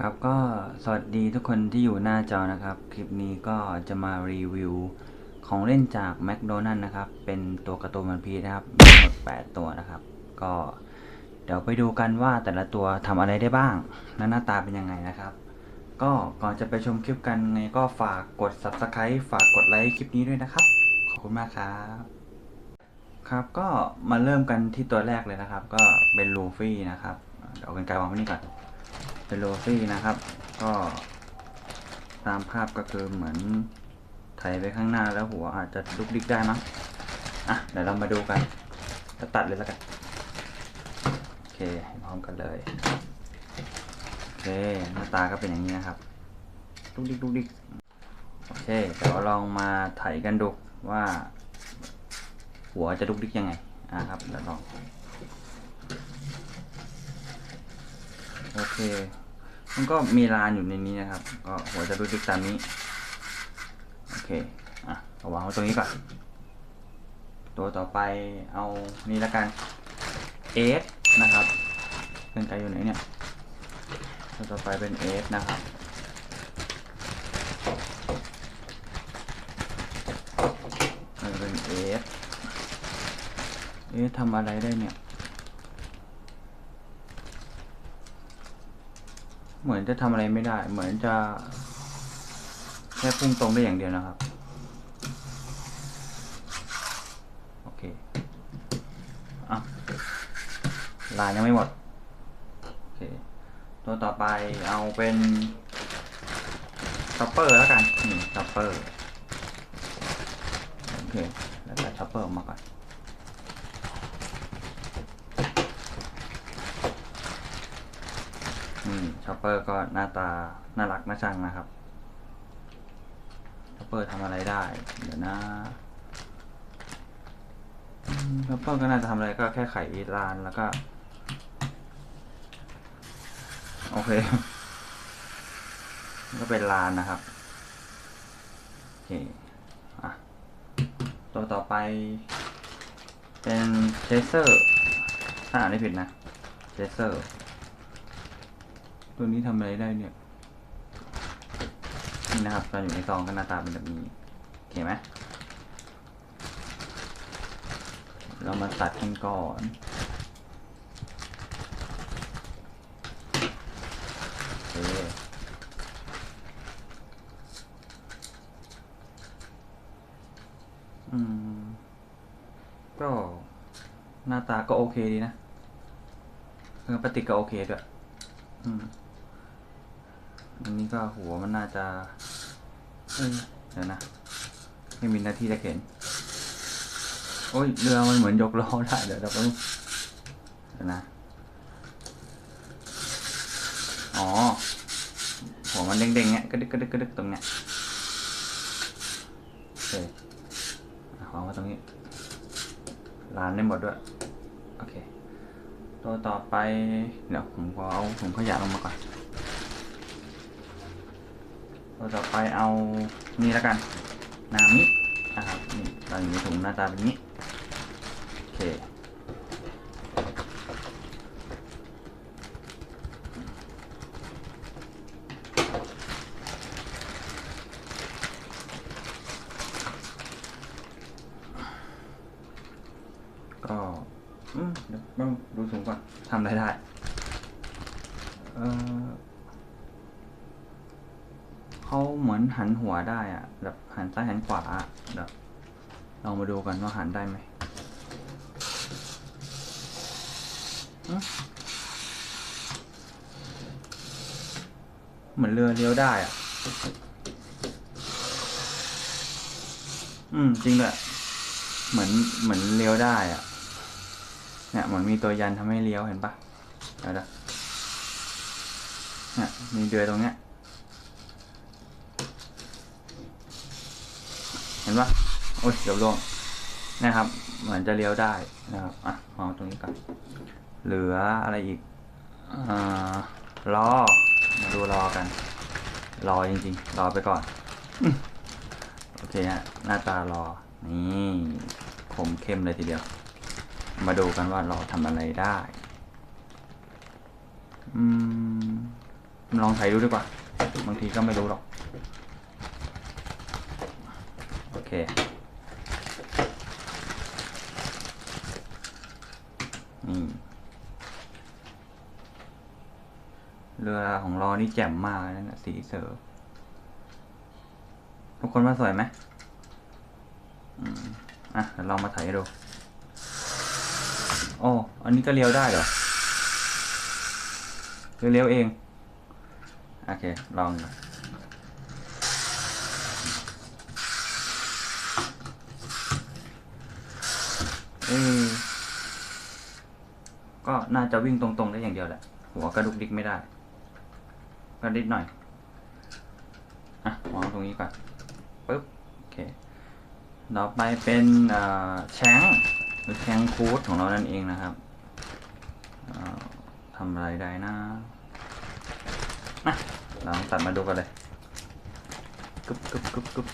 ครับก็สวัสดีทุกคนที่อยู่หน้าจอนะครับ คลิปนี้ก็จะมารีวิวของเล่นจากแม d โดนัล s นะครับ เป็นตัวกร์ตูนมันพีนะครับมีหมด 8 ตัวนะครับ ก็เดี๋ยวไปดูกันว่าแต่ละตัวทำอะไรได้บ้างและหน้าตาเป็นยังไงนะครับ ก็ก่อนจะไปชมคลิปกันไงก็ฝากกด subscribe ฝากกดไลค์คลิปนี้ด้วยนะครับ ขอบคุณมากครับครับก็มาเริ่มกันที่ตัวแรกเลยนะครับ ก็เป็นลูฟี่นะครับเดี๋ยวเอากันไกลวางไว้นี่ก่อน เป็นโรซี่นะครับ ก็ตามภาพก็คือเหมือนไถไปข้างหน้าแล้วหัวอาจจะลุกดิกได้มั้งอะเดี๋ยวเรามาดูกันจะตัดเลยแล้วกัน โอเคพร้อมกันเลยโอเคหน้าตาก็เป็นอย่างนี้นะครับลุกดิกลุกดิกโอเคเดี๋ยวลองมาไถกันดูว่า หัวจะลุกดิกยังไงอะครับเดี๋ยวลอง โอเค มันก็มีลานอยู่ในนี้นะครับ ก็หัวจะดูดิกตามนี้ โอเค อะเอาวางไว้ตรงนี้ก่อน ตัวต่อไปเอานี่ละกันเอสนะครับเป็นไกอยู่ไหนเนี่ยตัวต่อไปเป็นเอสนะครับเออเป็นเอสเอสทำอะไรได้เนี่ย เหมือนจะทำอะไรไม่ได้ เหมือนจะแค่พุ่งตรงได้อย่างเดียวนะครับ โอเคอะลายยังไม่หมด โอเค ตัวต่อไปเอาเป็นช็อปเปอร์แล้วกันนี่ช็อปเปอร์ โอเค แล้วก็ช็อปเปอร์มาก่อน นี่ช็อป เปอร์ก็หน้าตาน่ารักน่าชังนะครับช็อปเปอร์ทำอะไรได้ เดี๋ยวนะอืมช็อปเปอร์ก็น่าจะทำอะไรก็แค่ไขลานแล้วก็ โอเค ก็เป็นลานนะครับ โอเคอะตัวต่อไป เป็นเชสเซอร์ถ้าอ่านไม่ผิดนะเชสเซอร์ ตัวนี้ทำอะไรได้เนี่ย นี่นะครับตอนอยู่ในซองก็หน้าตาเป็นแบบนี้โอเคไหมเรามาตัดกันก่อนโอเคอืม ก็หน้าตาก็โอเคดีนะเครื่องปฏิกก็โอเคด้วย อืม อันนี้ก็หัวมันน่าจะเดี๋ยวนะ ไม่มีหน้าที่จะเข็น โอ้ยเรือมันเหมือนยกล้อได้เดี๋ยวเราก็เดี๋ยวนะ อ๋อ หัวมันเด้งๆเนี้ยกระดึกกระดึกกระดึกตรงเนี้ยโอเคเอาวางไว้ตรงนี้ลานได้หมดด้วย โอเค ตัวต่อไป เดี๋ยวผมขอเอาถุงขยะลงมาก่อน ตัวต่อไปเอานี่แล้วกันนามินะครับนี่ตอนอยู่ในถุงหน้าตาเป็นนี้โอเคก็อืมเดี๋ยวต้องดูถุงก่อนทำอะไรได้เออ เขาเหมือนหันหัวได้อะแบบหันซ้ายหันขวาอะแบบลองมาดูกันว่าหันได้ไหมเหมือนเรือเลี้ยวได้อะ อืม จริงด้วยเหมือนเหมือนเลี้ยวได้อะ เนี่ยเหมือนมีตัวยันทำให้เลี้ยวเห็นปะเดี๋ยวนะเนี่ยมีเดือยตรงเนี้ย ห็นปะโอ้ยเดี๋ยวลงนะครับ เหมือนจะเลี้ยวได้นะครับอะมองตรงนี้ก่อนเหลืออะไรอีกอ่ารอมาดูรอกัน รอจริงๆ รอไปก่อนอโอเคฮะ หน้าตารอ นี่คมเข้มเลยทีเดียว มาดูกันว่ารอทำอะไรได้ อืม ลองถ่ายดูดีกว่า บางทีก็ไม่รู้หรอก โอ เค นี่ เรือของเรานี่แจ่มมากนะสีเสือทุกคนว่าสวยไหมอืมอะเดี๋ยวลองมาถ่ายดู โอ้ อันนี้ก็เลี้ยวได้เหรอคือเลี้ยวเอง โอเค ลองดู ออก็น่าจะวิ่งตรงๆได้อย่างเดียวแหละ หัวกระดุกดิกไม่ได้ก็นิดหน่อย อะวางตรงนี้ก่อนปึ๊บโอเคต่อไปเป็นแชงหรือแชงคูดของเรานั่นเองนะครับทำอะไรได้นะอะเราลองตัดมาดูกันเลยกึบกึบกึบกึบ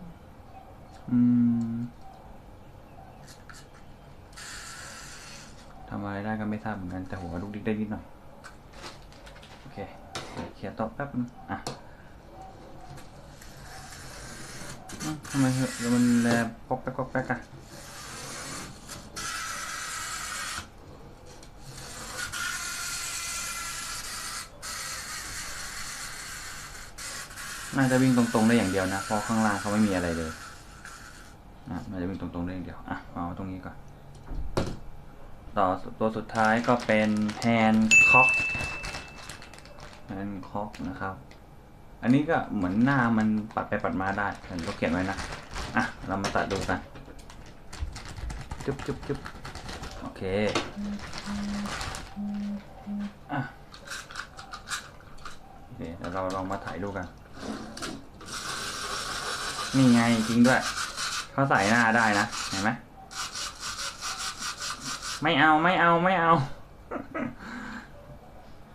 อืม ทำอะไรได้ก็ไม่ทราบเหมือนกัน แต่หัวลูกดิกได้นิดหน่อย โอเคเดี๋ยวเคลียร์โต๊ะแป๊บนึงอะทำไมเหอมันแลป๊อกแป๊กป๊อกแป๊กอะน่าจะวิ่งตรงๆได้อย่างเดียวนะ เพราะข้างล่างเขาไม่มีอะไรเลย อะน่าจะวิ่งตรงๆได้อย่างเดียวอะเอาตรงนี้ก่อนต่อตัวสุดท้ายก็เป็นแฮนด์ค็อกแฮนด์ค็อกนะครับ อันนี้ก็เหมือนหน้ามันปัดไปปัดมาได้เห็นเขาเขียนไว้นะอะเรามาตัดดูกันจุ๊บจุ๊บจุ๊บโอเคอะโอเคเดี๋ยวเราลองมาถ่ายดูกัน นี่ไงจริงด้วย เขาใส่หน้าได้นะ เห็นไหมไม่เอาไม่เอาไม่เอา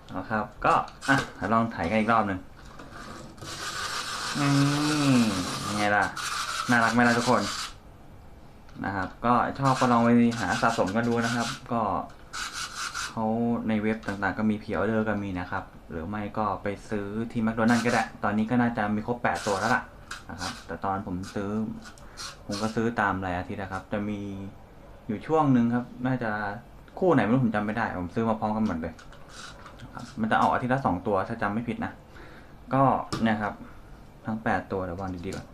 เอาครับ ก็ อะเดี๋ยวลองถ่ายกันอีกรอบหนึ่งนี่ยังไงล่ะ น่ารักไหมล่ะทุกคน นะครับ ก็ชอบก็ลองไปหาสะสมกันดูนะครับ ก็เขาในเว็บต่างๆ ก็มีพ r ออเดอร์ก็มีนะครับ หรือไม่ก็ไปซื้อที่แมคโดนัลด์ก็ได้ ตอนนี้ก็น่าจะมีครบ 8 ตัวแล้วล่ะนะครับ แต่ตอนผมซื้อ ผมก็ซื้อตามรายอาทิตย์นะครับ จะมีอยู่ช่วงหนึ่งครับ น่าจะคู่ไหนไม่รู้ผมจำไม่ได้ ผมซื้อมาพร้อมกันหมดเลยมันจะออกอาทิตย์ละสองตัวถ้าจำไม่ผิดนะ ก็เนี่ยครับ ทั้งแปดตัวเดี๋ยววางดีๆก่อน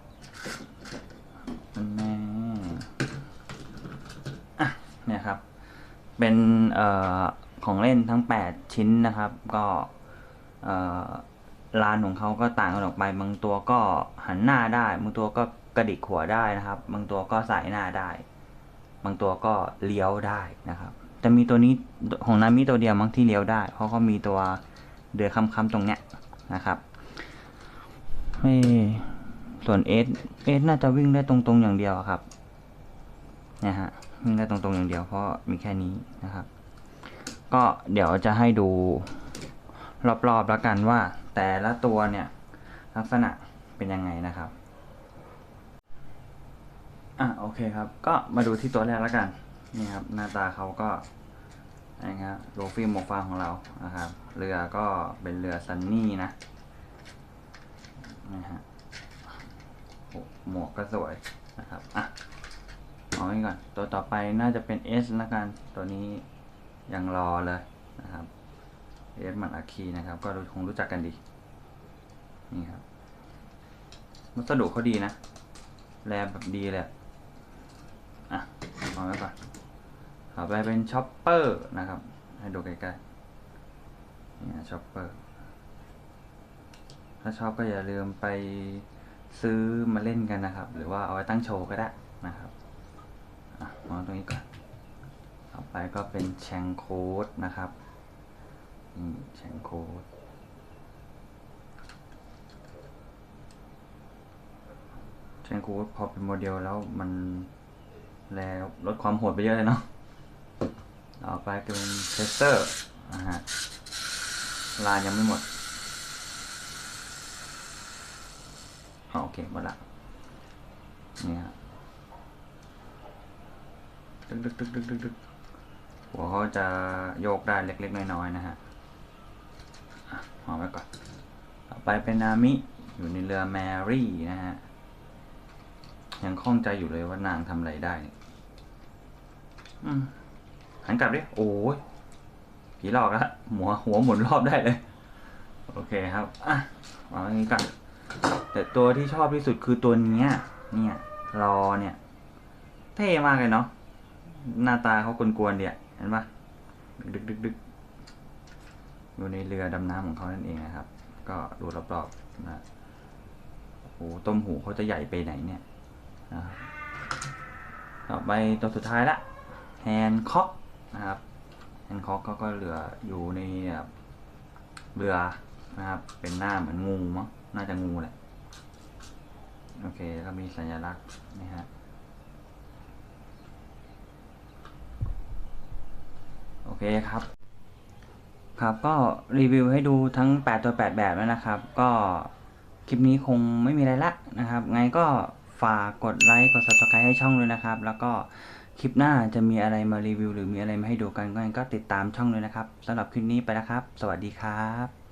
แม่อะเนี่ยครับ เป็นเอ่อของเล่นทั้งแปดชิ้นนะครับ ก็เอ่อลานของเขาก็ต่างกันออกไป บางตัวก็หันหน้าได้ บางตัวก็ กระดิกหัวได้นะครับ บางตัวก็สายหน้าได้ บางตัวก็เลี้ยวได้นะครับ จะมีตัวนี้ของนามิตัวเดียวมั้งที่เลี้ยวได้ เพราะเขามีตัวเดือยค้ำๆตรงเนี้ยนะครับไม่ส่วนเอสเอสน่าจะวิ่งได้ตรงๆอย่างเดียวครับนี่ยฮะวิ่งได้ตรงๆอย่างเดียวเพราะมีแค่นี้นะครับ ก็เดี๋ยวจะให้ดูรอบๆแล้วกันว่า แต่ละตัวเนี่ยลักษณะเป็นยังไงนะครับ เคครับ ก็มาดูที่ตัวแรกแล้วกัน นี่ครับ หน้าตาเขาก็นะครับโลฟี่หมวกฟางของเรานะครับ เรือก็เป็นเรือซันนี่นะนะฮะหมวกก็สวยนะครับ อะเอาไว้ก่อน ตัวต่อไปน่าจะเป็น S ละกัน ตัวนี้ยังรอเลยนะครับ S มันอาคีนะครับ ก็คงรู้จักกันดี นี่ครับวัสดุเขาดีนะแลแบบดีเลย อะอะเอาไว้ก่อนต่อไปเป็นช็อปเปอร์นะครับ ให้ดูใกล้ๆนี่ช็อปเปอร์ถ้าชอบก็อย่าลืมไปซื้อมาเล่นกันนะครับ หรือว่าเอาไว้ตั้งโชว์ก็ได้นะครับอะวางตรงนี้ก่อนต่อไปก็เป็นแชงโค้ดนะครับนี่แชงโค้ดแชงโค้ดพอเป็นโมเดลแล้วมัน แล้วลดความโหดไปเยอะเลยเนาะต่อไปเป็นเทสเตอร์นะฮะลายยังไม่หมดอ๋อโอเคหมดละนี่ฮะตึกตึกตึกตึกตึกตึกหัวเขาจะโยกได้เล็กๆน้อยๆนะฮะอะเอาไว้ก่อน ต่อไปเป็นนามิ อยู่ในเรือแมรี่นะฮะ ยังข้องใจอยู่เลยว่านางทำอะไรได้เนี่ย หันกลับดิ โอ้ยผีหลอกแล้วหัวหัวหมุนรอบได้เลย โอเคครับ อะวางนี้ก่อนแต่ตัวที่ชอบที่สุดคือตัวนี้เนี่ยรอเนี่ย เท่มากเลยเนาะ หน้าตาเขากวนๆเดียเห็นปะดึกดึกดึกอยู่ในเรือดำน้ำของเขานั่นเองนะครับ ก็ดูรอบๆนะโอ้โหต้มหูเขาจะใหญ่ไปไหนเนี่ยนะต่อไปตัวสุดท้ายละ แฮนค็อกนะครับแฮนค็อกเขาก็เหลืออยู่ในแบบเรือนะครับ เป็นหน้าเหมือนงูมั้งน่าจะงูแหละ โอเคแล้วก็มีสัญลักษณ์นี่ฮะโอเคครับ ครับก็รีวิวให้ดูทั้ง 8 ตัว 8 แบบแล้วนะครับ ก็คลิปนี้คงไม่มีอะไรละนะครับ ไงก็ ฝากกดไลค์กด subscribe ให้ช่องด้วยนะครับ แล้วก็คลิปหน้าจะมีอะไรมารีวิว หรือมีอะไรมาให้ดูกันก็ติดตามช่องด้วยนะครับสำหรับคลิปนี้ไปแล้วครับ สวัสดีครับ